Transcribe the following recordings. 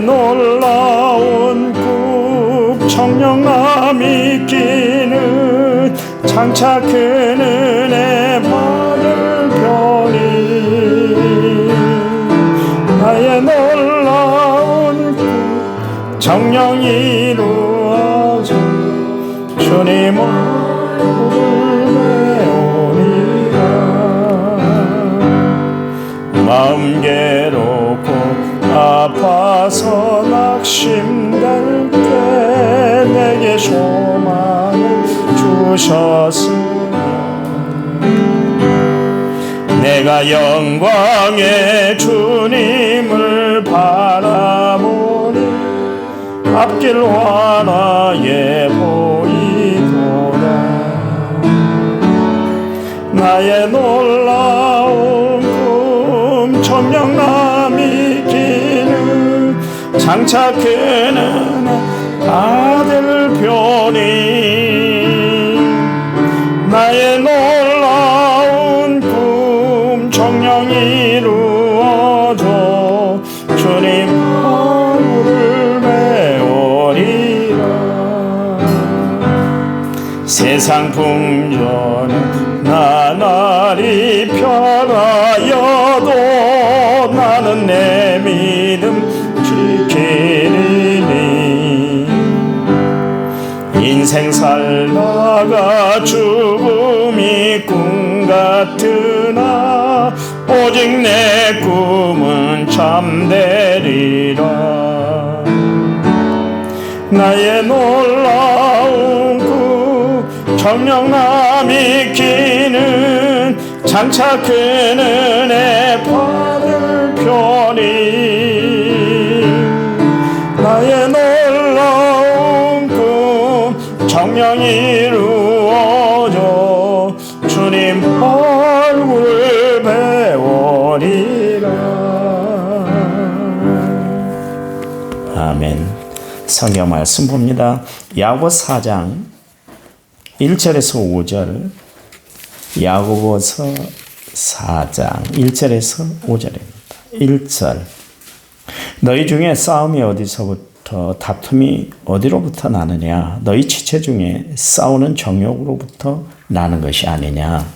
놀라운 꿈 청령함 있기는 장차 큰은 주셨으며 내가 영광의 주님을 바라보니 앞길 환하게 보이도다. 나의 놀라운 꿈 기는 장차 그 세상 풍조는 나날이 변하여도 나는 내 믿음 지키리니. 인생 살다가 죽음이 꿈 같으나 오직 내 꿈은 참되리라. 나의 놀라운 꿈 청령남 익히는 장차 큰 은혜 받을 편이. 나의 놀라운 꿈 정령 이루어져 주님 얼굴 배워리라. 아멘. 성경 말씀 봅니다. 야고 4장 1절에서 5절 야고보서 4장 1절에서 5절입니다. 1절. 너희 중에 싸움이 어디서부터 다툼이 어디로부터 나느냐? 너희 지체 중에 싸우는 정욕으로부터 나는 것이 아니냐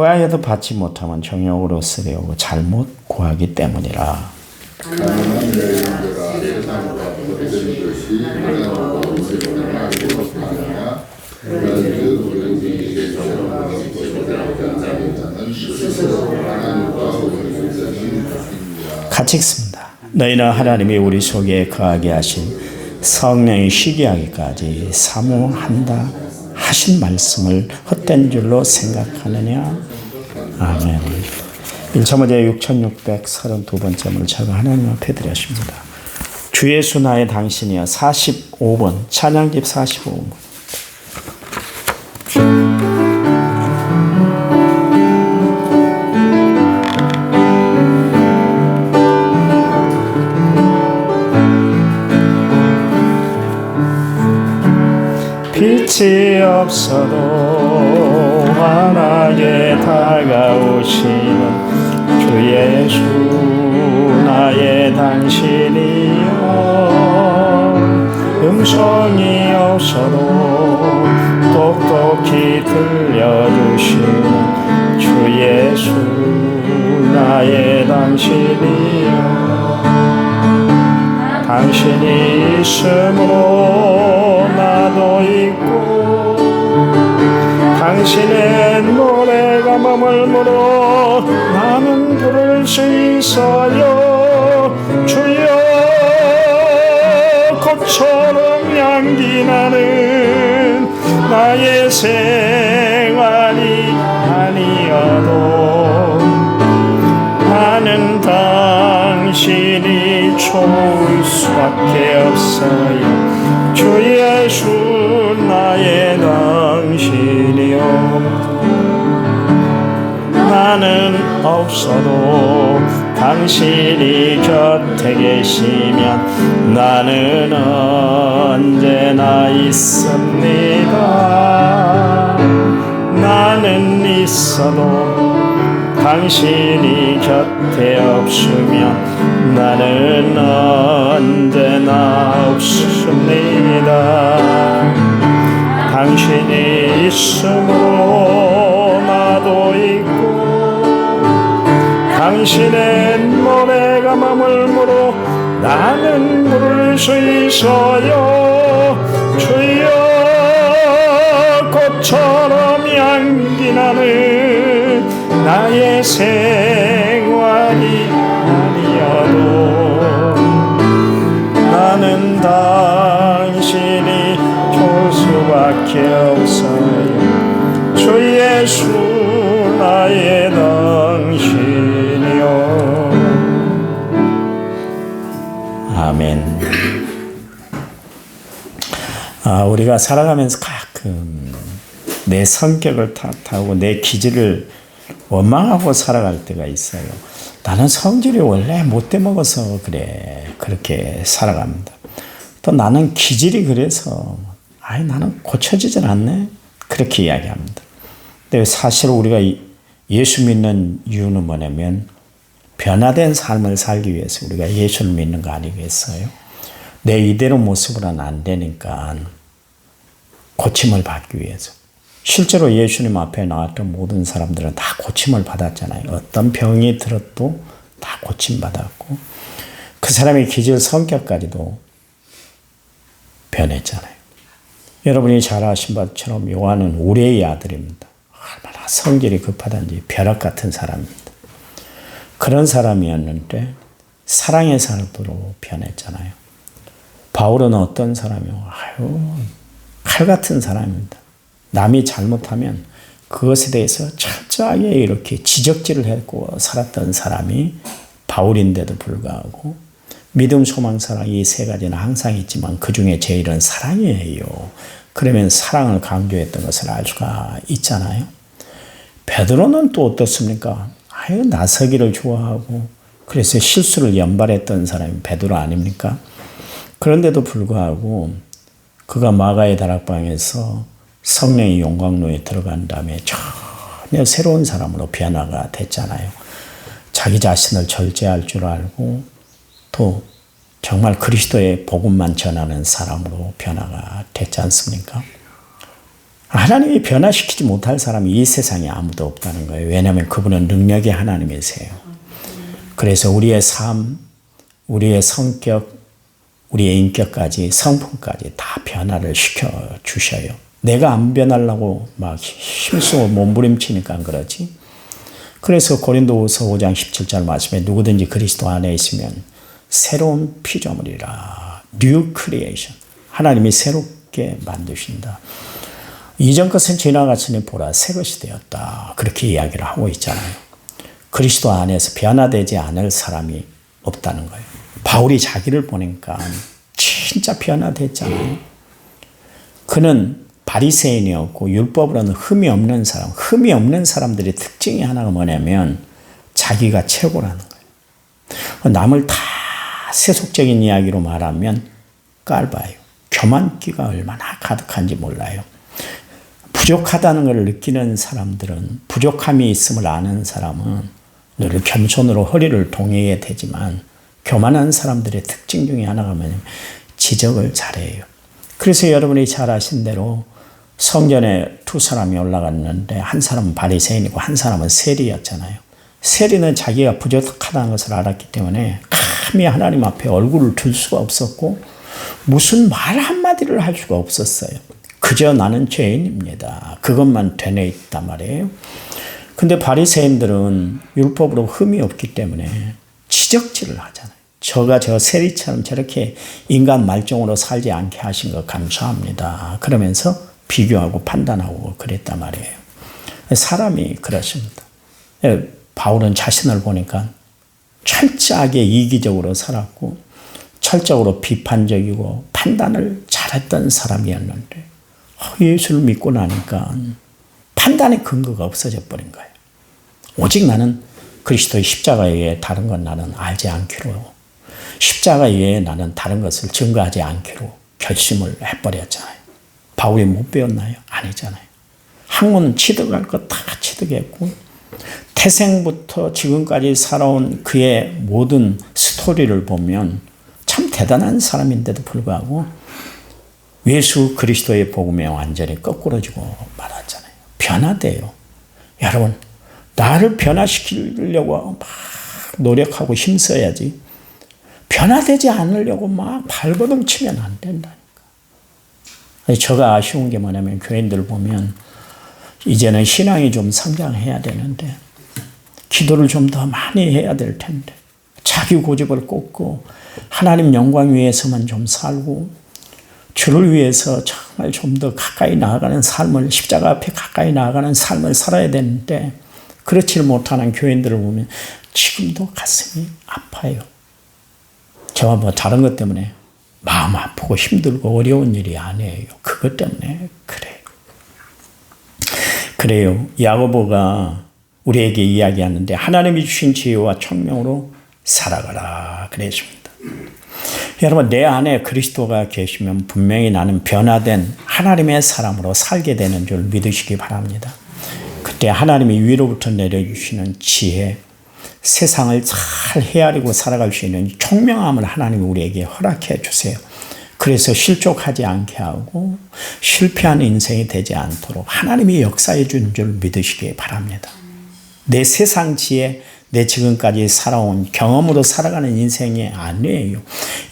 구하여도 받지 못하면 정욕으로 쓰려고 잘못 구하기 때문이라 같이 읽습니다. 너희는 하나님이 우리 속에 거하게 하신 성령이 시기하기까지 사모한다 하신 말씀을 헛된 줄로 생각하느냐? 아멘. 1차 문제 6632번째 문을 제가 하나님 앞에 드렸습니다. 주 예수 나의 당신이여 45번 찬양집 45번 빛이 없어도 환하게 다가오시는 주 예수 나의 당신이여. 음성이 없어도 똑똑히 들려주시는 주 예수 나의 당신이여. 당신이 있음으로 나도 있고 당신의 노래가 머물므로 나는 부를 수 있어요. 주여 꽃처럼 향기 나는 나의 생활이 아니어도 나는 당신이 좋을 수밖에 나는 없어도 당신이 곁에 계시면 나는 언제나 있습니다 나는 있어도 당신이 곁에 없으면 나는 언제나 없습니다. 당신이 있으므로 당신의 노래가 머물므로 나는 부를 수 있어요. 주여 꽃처럼 향기 나는 나의 생활이 아니어도 나는 당신이 좋을 수밖에 없어요. 주 예수 아, 우리가 살아가면서 가끔 내 성격을 탓하고 내 기질을 원망하고 살아갈 때가 있어요. 나는 성질이 원래 못돼 먹어서 그래. 그렇게 살아갑니다. 또 나는 기질이 그래서 아이 나는 고쳐지질 않네. 그렇게 이야기합니다. 근데 사실 우리가 예수 믿는 이유는 뭐냐면 변화된 삶을 살기 위해서 우리가 예수를 믿는 거 아니겠어요? 내 이대로 모습으로는 안 되니까 고침을 받기 위해서. 실제로 예수님 앞에 나왔던 모든 사람들은 다 고침을 받았잖아요. 어떤 병이 들어도 다 고침받았고, 그 사람의 기질 성격까지도 변했잖아요. 여러분이 잘 아신 바처럼 요한은 우리의 아들입니다. 얼마나 성질이 급하단지 벼락 같은 사람입니다. 그런 사람이었는데 사랑의 사람으로 변했잖아요. 바울은 어떤 사람이요? 아유, 칼 같은 사람입니다. 남이 잘못하면 그것에 대해서 철저하게 이렇게 지적질을 했고 살았던 사람이 바울인데도 불구하고 믿음, 소망, 사랑 이 세 가지는 항상 있지만 그 중에 제일은 사랑이에요. 그러면 사랑을 강조했던 것을 알 수가 있잖아요. 베드로는 또 어떻습니까? 아유 나서기를 좋아하고 그래서 실수를 연발했던 사람이 베드로 아닙니까? 그런데도 불구하고 그가 마가의 다락방에서 성령의 용광로에 들어간 다음에 전혀 새로운 사람으로 변화가 됐잖아요. 자기 자신을 절제할 줄 알고 또 정말 그리스도의 복음만 전하는 사람으로 변화가 됐지 않습니까? 하나님이 변화시키지 못할 사람이 이 세상에 아무도 없다는 거예요. 왜냐하면 그분은 능력의 하나님이세요. 그래서 우리의 삶, 우리의 성격, 우리의 인격까지 성품까지 다 변화를 시켜 주셔요. 내가 안 변하려고 막 힘쓰고 몸부림치니까 그러지. 그래서 고린도후서 5장 17절 말씀에 누구든지 그리스도 안에 있으면 새로운 피조물이라. 뉴 크리에이션. 하나님이 새롭게 만드신다. 이전 것은 지나갔으니 보라 새 것이 되었다. 그렇게 이야기를 하고 있잖아요. 그리스도 안에서 변화되지 않을 사람이 없다는 거예요. 바울이 자기를 보니까 진짜 변화됐잖아요. 그는 바리새인이었고 율법으로는 흠이 없는 사람, 흠이 없는 사람들의 특징이 하나가 뭐냐면 자기가 최고라는 거예요. 남을 다 세속적인 이야기로 말하면 깔봐요. 교만기가 얼마나 가득한지 몰라요. 부족하다는 것을 느끼는 사람들은 부족함이 있음을 아는 사람은 늘 겸손으로 허리를 동해야 되지만 교만한 사람들의 특징 중에 하나가 뭐냐면 지적을 잘해요. 그래서 여러분이 잘 아신 대로 성전에 두 사람이 올라갔는데 한 사람은 바리새인이고 한 사람은 세리였잖아요. 세리는 자기가 부족하다는 것을 알았기 때문에 감히 하나님 앞에 얼굴을 들 수가 없었고 무슨 말 한마디를 할 수가 없었어요. 그저 나는 죄인입니다. 그것만 되뇌 있단 말이에요. 근데 바리새인들은 율법으로 흠이 없기 때문에 지적질을 하잖아요. 저가 저 세리처럼 저렇게 인간 말종으로 살지 않게 하신 거 감사합니다. 그러면서 비교하고 판단하고 그랬단 말이에요. 사람이 그렇습니다. 바울은 자신을 보니까 철저하게 이기적으로 살았고 철저하고 비판적이고 판단을 잘했던 사람이었는데 예수를 믿고 나니까 판단의 근거가 없어져 버린 거예요. 오직 나는 그리스도의 십자가 외에 다른 건 나는 알지 않기로 십자가 외에 나는 다른 것을 증거하지 않기로 결심을 해버렸잖아요. 바울이 못 배웠나요? 아니잖아요. 학문 취득할 거다 취득했고 태생부터 지금까지 살아온 그의 모든 스토리를 보면 참 대단한 사람인데도 불구하고 예수 그리스도의 복음에 완전히 거꾸러지고 말았잖아요. 변화돼요. 여러분, 나를 변화시키려고 막 노력하고 힘써야지. 변화되지 않으려고 막 발버둥 치면 안 된다니까. 제가 아쉬운 게 뭐냐면 교인들 보면 이제는 신앙이 좀 성장해야 되는데 기도를 좀 더 많이 해야 될 텐데 자기 고집을 꽂고 하나님 영광 위해서만 좀 살고 주를 위해서 정말 좀 더 가까이 나아가는 삶을 십자가 앞에 가까이 나아가는 삶을 살아야 되는데 그렇지 못하는 교인들을 보면 지금도 가슴이 아파요. 저와 뭐 다른 것 때문에 마음 아프고 힘들고 어려운 일이 아니에요. 그것 때문에 그래요. 그래요. 야고보가 우리에게 이야기하는데 하나님이 주신 지혜와 청명으로 살아가라 그랬습니다. 여러분 내 안에 그리스도가 계시면 분명히 나는 변화된 하나님의 사람으로 살게 되는 줄 믿으시기 바랍니다. 그때 하나님이 위로부터 내려주시는 지혜, 세상을 잘 헤아리고 살아갈 수 있는 총명함을 하나님이 우리에게 허락해 주세요. 그래서 실족하지 않게 하고 실패하는 인생이 되지 않도록 하나님이 역사해 준줄 믿으시기 바랍니다. 내 세상 지혜, 내 지금까지 살아온 경험으로 살아가는 인생이 아니에요.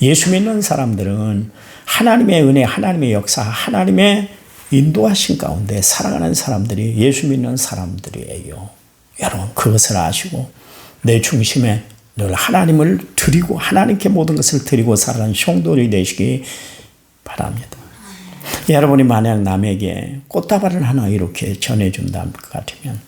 예수 믿는 사람들은 하나님의 은혜, 하나님의 역사, 하나님의 인도하신 가운데 살아가는 사람들이 예수 믿는 사람들이에요. 여러분, 그것을 아시고 내 중심에 늘 하나님을 드리고 하나님께 모든 것을 드리고 살아가는 성도들이 되시기 바랍니다. 여러분이 만약 남에게 꽃다발을 하나 이렇게 전해준다 것 같으면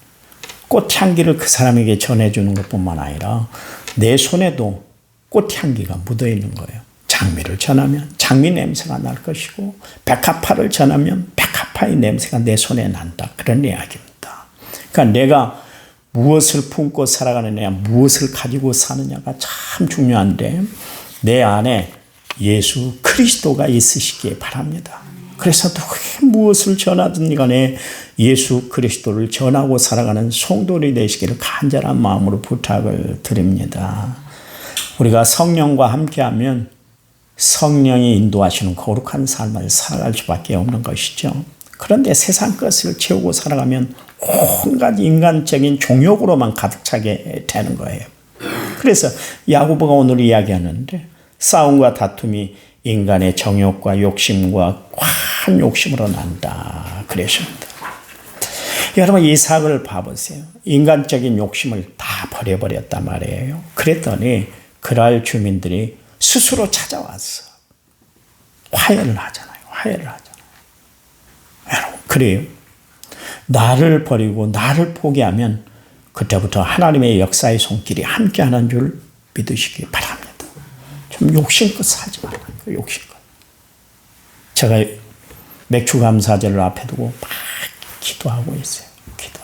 꽃향기를 그 사람에게 전해주는 것뿐만 아니라 내 손에도 꽃향기가 묻어 있는 거예요. 장미를 전하면 장미 냄새가 날 것이고 백합화를 전하면 백합화의 냄새가 내 손에 난다. 그런 이야기입니다. 그러니까 내가 무엇을 품고 살아가느냐, 무엇을 가지고 사느냐가 참 중요한데 내 안에 예수 그리스도가 있으시기에 바랍니다. 그래서 무엇을 전하든 간에 예수 그리스도를 전하고 살아가는 성도리 되시기를 간절한 마음으로 부탁을 드립니다. 우리가 성령과 함께하면 성령이 인도하시는 거룩한 삶을 살아갈 수밖에 없는 것이죠. 그런데 세상 것을 채우고 살아가면 온갖 인간적인 종욕으로만 가득 차게 되는 거예요. 그래서 야고보가 오늘 이야기하는데 싸움과 다툼이 인간의 정욕과 욕심과 과한 욕심으로 난다. 그랬습니다. 여러분 이삭을 봐보세요. 인간적인 욕심을 다 버려버렸단 말이에요. 그랬더니 그랄 주민들이 스스로 찾아왔어. 화해를 하잖아요. 화해를 하잖아요. 여러분 그래요. 나를 버리고 나를 포기하면 그때부터 하나님의 역사의 손길이 함께하는 줄 믿으시기 바랍니다. 좀 욕심껏 살지 말라요. 욕심껏. 제가 맥주 감사절을 앞에 두고 막 기도하고 있어요. 기도.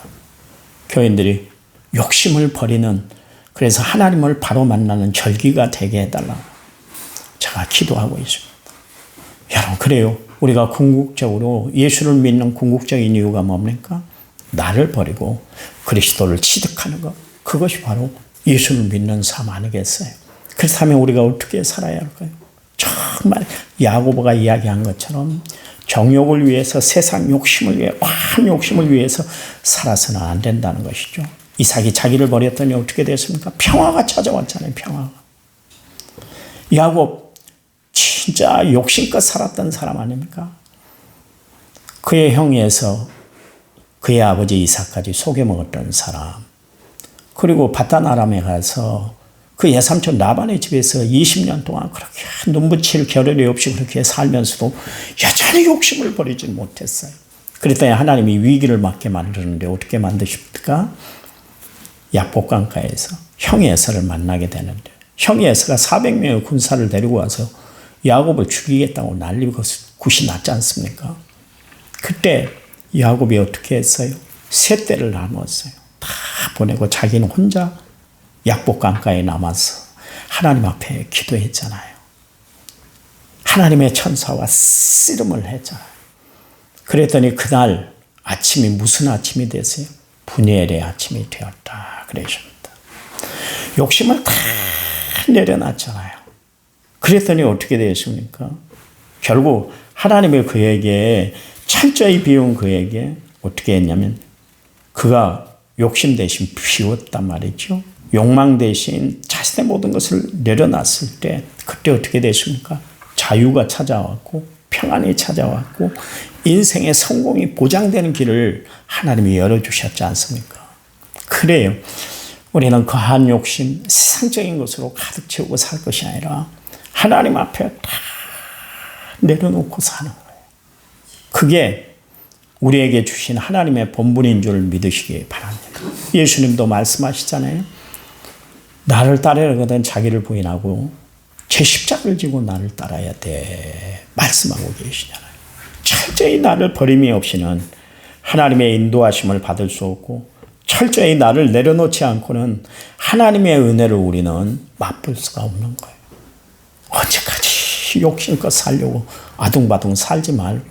교인들이 욕심을 버리는 그래서 하나님을 바로 만나는 절기가 되게 해달라고 제가 기도하고 있습니다. 여러분 그래요. 우리가 궁극적으로 예수를 믿는 궁극적인 이유가 뭡니까? 나를 버리고 그리스도를 취득하는 것. 그것이 바로 예수를 믿는 삶 아니겠어요? 그렇다면 우리가 어떻게 살아야 할까요? 정말 야고보가 이야기한 것처럼 정욕을 위해서 세상 욕심을 위해 과한 욕심을 위해서 살아서는 안 된다는 것이죠. 이삭이 자기를 버렸더니 어떻게 됐습니까? 평화가 찾아왔잖아요. 평화가. 야곱 진짜 욕심껏 살았던 사람 아닙니까? 그의 형에서 그의 아버지 이삭까지 속여먹었던 사람. 그리고 바단 아람에 가서 그 예삼촌 라반의 집에서 20년 동안 그렇게 눈붙일 겨를이 없이 그렇게 살면서도 여전히 욕심을 버리지 못했어요. 그랬더니 하나님이 위기를 맞게 만드는데 어떻게 만드십니까? 약복강가에서 형의 에서를 만나게 되는데 형의 에서가 400명의 군사를 데리고 와서 야곱을 죽이겠다고 난리고 굿이 났지 않습니까? 그때 야곱이 어떻게 했어요? 세 떼를 나누었어요. 다 보내고 자기는 혼자 약복 강가에 남아서 하나님 앞에 기도했잖아요. 하나님의 천사와 씨름을 했잖아요. 그랬더니 그날 아침이 무슨 아침이 됐어요? 분열의 아침이 되었다. 그러십니다. 욕심을 다 내려놨잖아요. 그랬더니 어떻게 되었습니까? 결국 하나님의 그에게 철저히 비운 그에게 어떻게 했냐면 그가 욕심 대신 비웠단 말이죠. 욕망 대신 자신의 모든 것을 내려놨을 때 그때 어떻게 됐습니까? 자유가 찾아왔고 평안이 찾아왔고 인생의 성공이 보장되는 길을 하나님이 열어주셨지 않습니까? 그래요. 우리는 거한 욕심, 세상적인 것으로 가득 채우고 살 것이 아니라 하나님 앞에 다 내려놓고 사는 거예요. 그게 우리에게 주신 하나님의 본분인 줄 믿으시기 바랍니다. 예수님도 말씀하시잖아요. 나를 따르거든 자기를 부인하고 제 십자가를 지고 나를 따라야 돼. 말씀하고 계시잖아요. 철저히 나를 버림이 없이는 하나님의 인도하심을 받을 수 없고 철저히 나를 내려놓지 않고는 하나님의 은혜를 우리는 맛볼 수가 없는 거예요. 언제까지 욕심껏 살려고 아둥바둥 살지 말고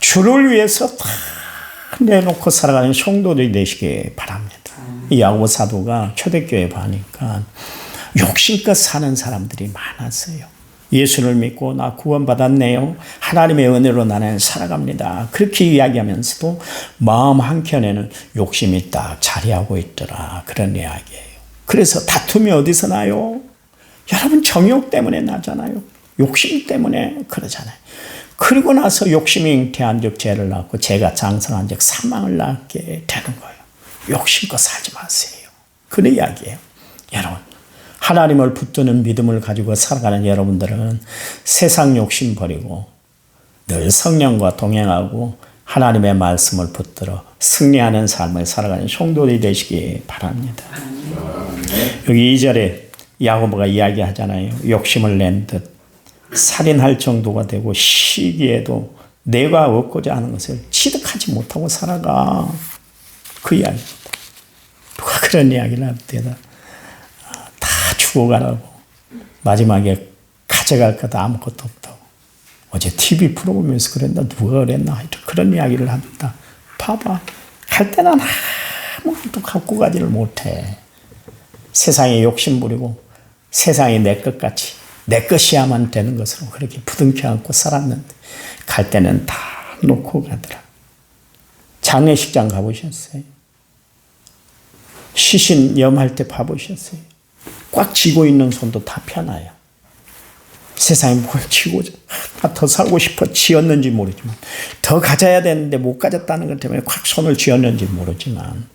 주를 위해서 다 내놓고 살아가는 성도들이 되시기 바랍니다. 이 야고 사도가 초대교회 가니까 욕심껏 사는 사람들이 많았어요. 예수를 믿고 나 구원받았네요. 하나님의 은혜로 나는 살아갑니다. 그렇게 이야기하면서도 마음 한켠에는 욕심이 딱 자리하고 있더라. 그런 이야기예요. 그래서 다툼이 어디서 나요? 여러분 정욕 때문에 나잖아요. 욕심 때문에 그러잖아요. 그리고 나서 욕심이 잉태한 적 죄를 낳고 죄가 장성한 적 사망을 낳게 되는 거예요. 욕심껏 살지 마세요. 그런 이야기예요. 여러분, 하나님을 붙드는 믿음을 가지고 살아가는 여러분들은 세상 욕심 버리고 늘 성령과 동행하고 하나님의 말씀을 붙들어 승리하는 삶을 살아가는 성도들이 되시기 바랍니다. 여기 2절에 야고보가 이야기하잖아요. 욕심을 낸 듯 살인할 정도가 되고 시기에도 내가 얻고자 하는 것을 취득하지 못하고 살아가. 그 이야기입니다. 누가 그런 이야기를 합니다. 다 죽어가라고. 마지막에 가져갈 것 아무것도 없다고. 어제 TV 프로 보면서 그랬나? 누가 그랬나? 그런 이야기를 합니다. 봐봐. 갈 때는 아무것도 갖고 가지를 못해. 세상에 욕심 부리고 세상이 내 것같이 내 것이야만 되는 것으로 그렇게 부둥켜 안고 살았는데 갈 때는 다 놓고 가더라. 장례식장 가보셨어요? 시신 염할 때 봐보셨어요? 꽉 쥐고 있는 손도 다 펴놔요. 세상에 뭘 쥐고 더 살고 싶어 쥐었는지 모르지만 더 가져야 되는데 못 가졌다는 것 때문에 꽉 손을 쥐었는지 모르지만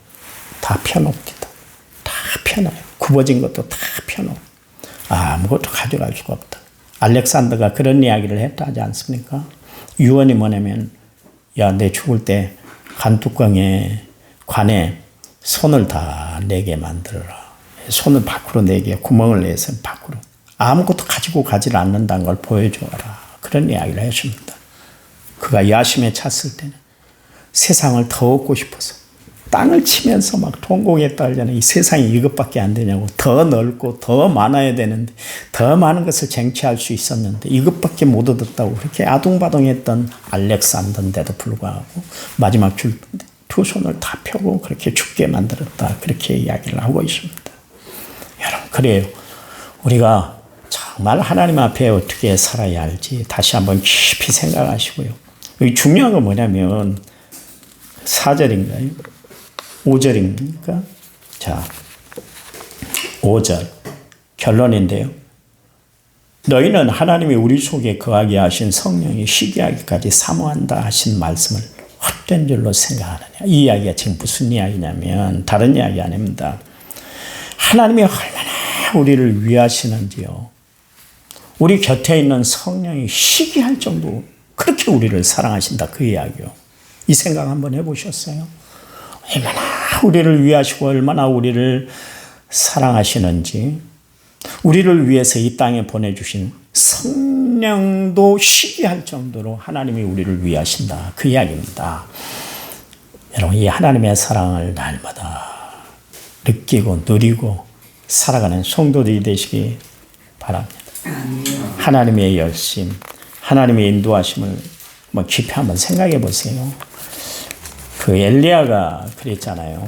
다 펴놓습니다. 다 펴놔요. 굽어진 것도 다 펴놓고 아무것도 가져갈 수가 없다. 알렉산더가 그런 이야기를 했다 하지 않습니까? 유언이 뭐냐면 야, 내 죽을 때 간뚜껑에 관에 손을 다 내게 만들어라. 손을 밖으로 내게 구멍을 내서 밖으로 아무것도 가지고 가지를 않는다는 걸 보여줘라. 그런 이야기를 해줍니다. 그가 야심에 찼을 때는 세상을 더 얻고 싶어서 땅을 치면서 막 통곡에 떨잖아요. 이 세상이 이것밖에 안 되냐고. 더 넓고 더 많아야 되는데 더 많은 것을 쟁취할 수 있었는데 이것밖에 못 얻었다고 그렇게 아둥바둥했던 알렉산더인데도 불구하고 마지막 줄 두 손을 다 펴고 그렇게 죽게 만들었다. 그렇게 이야기를 하고 있습니다. 여러분, 그래요. 우리가 정말 하나님 앞에 어떻게 살아야 할지 다시 한번 깊이 생각하시고요. 중요한 건 뭐냐면 4절인가요? 5절입니까? 자, 5절. 결론인데요. 너희는 하나님이 우리 속에 거하게 하신 성령이 시기하기까지 사모한다 하신 말씀을 헛된 줄로 생각하느냐. 이 이야기가 지금 무슨 이야기냐면 다른 이야기 아닙니다. 하나님이 얼마나 우리를 위하시는지요. 우리 곁에 있는 성령이 시기할 정도 그렇게 우리를 사랑하신다 그 이야기요. 이 생각 한번 해보셨어요? 얼마나 우리를 위하시고 얼마나 우리를 사랑하시는지 우리를 위해서 이 땅에 보내주신 성령도 시기할 정도로 하나님이 우리를 위하신다 그 이야기입니다. 여러분 이 하나님의 사랑을 날마다 느끼고 누리고 살아가는 성도들이 되시기 바랍니다. 하나님의 열심, 하나님의 인도하심을 뭐 깊이 한번 생각해 보세요. 그 엘리야가 그랬잖아요.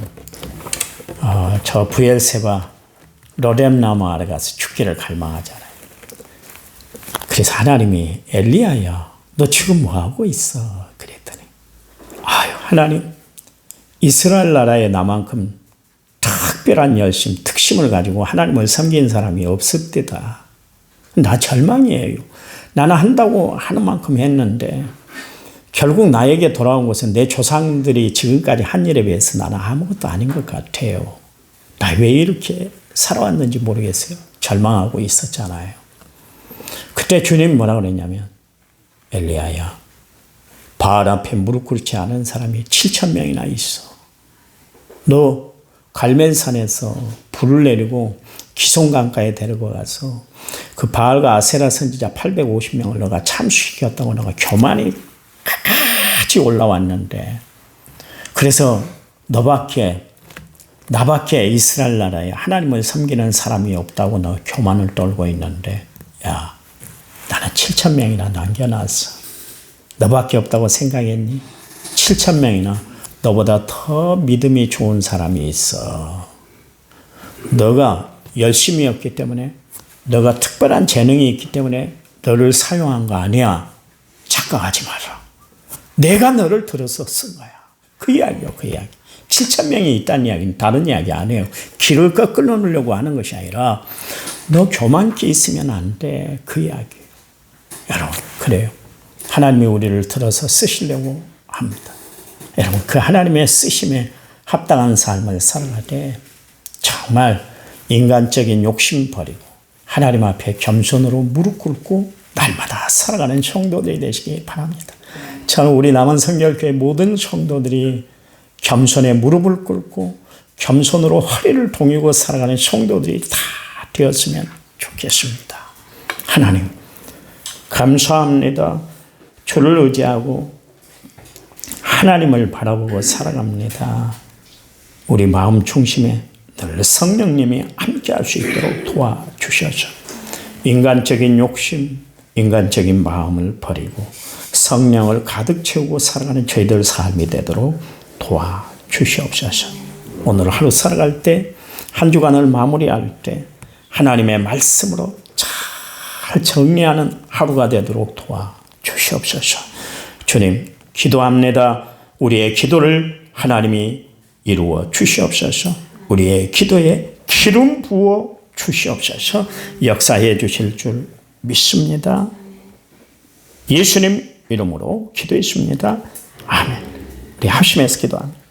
어, 저 부엘세바 로뎀나무 아래 가서 죽기를 갈망하잖아요. 그래서 하나님이 엘리야야, 너 지금 뭐 하고 있어? 그랬더니 아유 하나님 이스라엘 나라에 나만큼 특별한 열심, 특심을 가지고 하나님을 섬긴 사람이 없을 때다. 나 절망이에요. 나는 한다고 하는 만큼 했는데 결국 나에게 돌아온 것은 내 조상들이 지금까지 한 일에 비해서 나는 아무것도 아닌 것 같아요. 나 왜 이렇게 살아왔는지 모르겠어요. 절망하고 있었잖아요. 그때 주님이 뭐라 그랬냐면 엘리야야 바알 앞에 무릎 꿇지 않은 사람이 7천 명이나 있어. 너 갈멜산에서 불을 내리고 기송강가에 데리고 가서 그 바알과 아세라 선지자 850명을 너가 참수시켰다고 너가 교만 이 같이 올라왔는데 그래서 너밖에 나밖에 이스라엘 나라에 하나님을 섬기는 사람이 없다고 너 교만을 떨고 있는데 야 나는 7천 명이나 남겨놨어 너밖에 없다고 생각했니? 7천 명이나 너보다 더 믿음이 좋은 사람이 있어 너가 열심히 했기 때문에 너가 특별한 재능이 있기 때문에 너를 사용한 거 아니야. 착각하지 마라. 내가 너를 들어서 쓴 거야. 그 이야기요, 그 이야기. 7천 명이 있다는 이야기는 다른 이야기 아니에요. 길을 꺾으려 놓으려고 하는 것이 아니라 너 교만기 있으면 안 돼. 그 이야기. 여러분, 그래요. 하나님이 우리를 들어서 쓰시려고 합니다. 여러분, 그 하나님의 쓰심에 합당한 삶을 살아가되 정말 인간적인 욕심 버리고 하나님 앞에 겸손으로 무릎 꿇고 날마다 살아가는 성도들이 되시기 바랍니다. 저는 우리 남은 성결교회 모든 성도들이 겸손에 무릎을 꿇고 겸손으로 허리를 동이고 살아가는 성도들이 다 되었으면 좋겠습니다. 하나님, 감사합니다. 주를 의지하고 하나님을 바라보고 살아갑니다. 우리 마음 중심에 늘 성령님이 함께할 수 있도록 도와주셔서 인간적인 욕심, 인간적인 마음을 버리고 성령을 가득 채우고 살아가는 저희들 삶이 되도록 도와주시옵소서. 오늘 하루 살아갈 때, 한 주간을 마무리할 때, 하나님의 말씀으로 잘 정리하는 하루가 되도록 도와주시옵소서. 주님, 기도합니다. 우리의 기도를 하나님이 이루어 주시옵소서. 우리의 기도에 기름 부어 주시옵소서 역사해 주실 줄 믿습니다. 예수님 이름으로 기도했습니다. 아멘. 우리 합심해서 기도합니다.